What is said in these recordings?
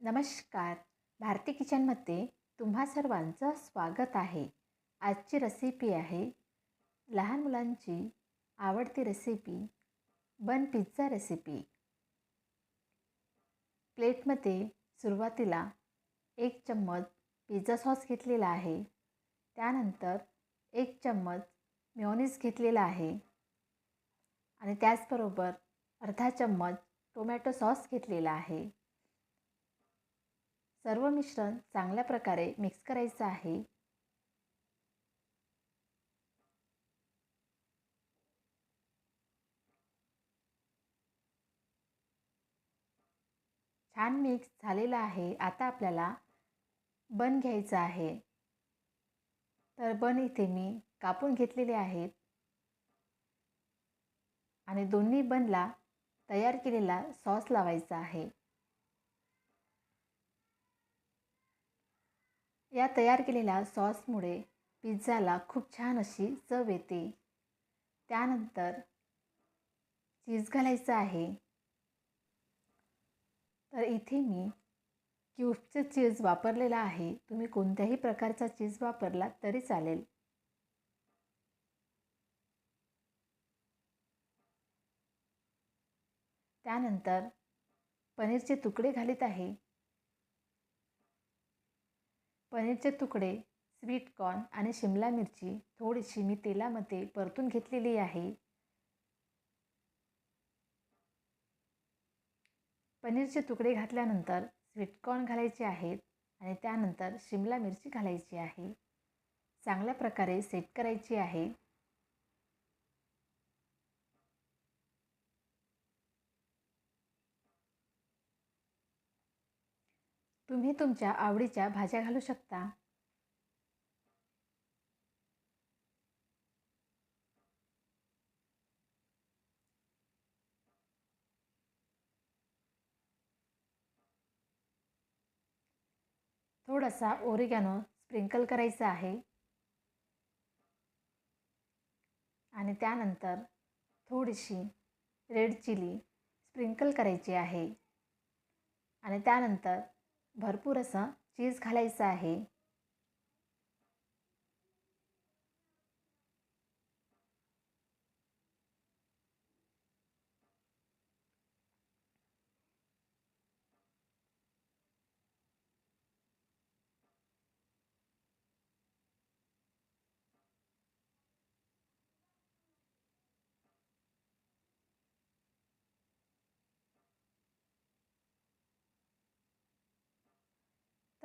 नमस्कार. भारती किचनमध्ये तुम्हा सर्वांचं स्वागत आहे. आजची रेसिपी आहे लहान मुलांची आवडती रेसिपी बन पिझ्झा रेसिपी प्लेटमध्ये सुरुवातीला एक चम्मच पिझ्झा सॉस घेतलेला आहे. त्यानंतर एक चम्मच मेयोनीज घेतलेला आहे. आणि त्याचबरोबर अर्धा चम्मच टोमॅटो सॉस घेतलेला आहे. सर्व मिश्रण चांगल्या प्रकारे मिक्स करायचं आहे. छान मिक्स झालेलं आहे. आता आपल्याला बन घ्यायचं आहे. तर बन इथे मी कापून घेतलेले आहेत. आणि दोन्ही बनला तयार केलेला सॉस लावायचा आहे. या तयार केलेल्या सॉसमुळे पिझ्झाला खूप छान अशी चव येते. त्यानंतर चीज घालायचं आहे. तर इथे मी क्यूबचं चीज वापरलेला आहे. तुम्ही कोणत्याही प्रकारचा चीज वापरला तरी चालेल. त्यानंतर पनीरचे तुकडे घालीत आहे. पनीरचे तुकडे स्वीट कॉर्न आणि शिमला मिरची थोडीशी मी तेलामध्ये परतून घेतलेली आहे. पनीरचे तुकडे घातल्यानंतर स्वीटकॉर्न घालायचे आहेत आणि त्यानंतर शिमला मिरची घालायची आहे. चांगल्या प्रकारे सेट करायची आहे. तुम्ही तुमच्या आवडीच्या भाज्या घालू शकता. थोडासा ओरिगॅनो स्प्रिंकल करायचा आहे. आणि त्यानंतर थोडीशी रेड चिली स्प्रिंकल करायची आहे. आणि त्यानंतर भरपूर असा चीज घालायचा आहे.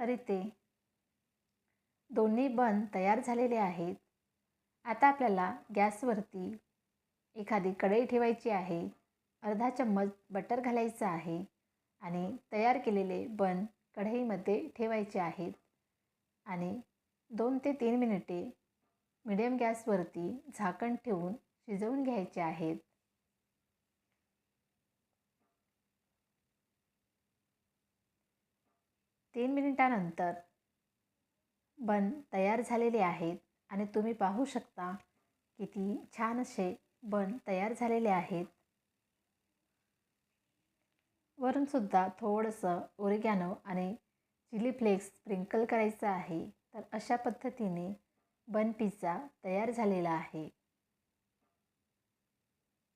अरे ते. दोन्ही बन तयार झालेले आहेत. आता आपल्याला गॅसवरती एखादी कढई ठेवायची आहे. अर्धा चम्मच बटर घालायचं आहे आणि तयार केलेले बन कढईमध्ये ठेवायचे आहेत. आणि दोन ते तीन मिनिटे मिडियम गॅसवरती झाकण ठेवून शिजवून घ्यायचे आहेत. तीन मिनिटानंतर बन तयार झालेले आहेत. आणि तुम्ही पाहू शकता किती छान असे बन तयार झालेले आहेत. वरूनसुद्धा थोडंसं ओरिगॅनो आणि चिली फ्लेक्स स्प्रिंकल करायचं आहे. तर अशा पद्धतीने बन पिझ्झा तयार झालेला आहे.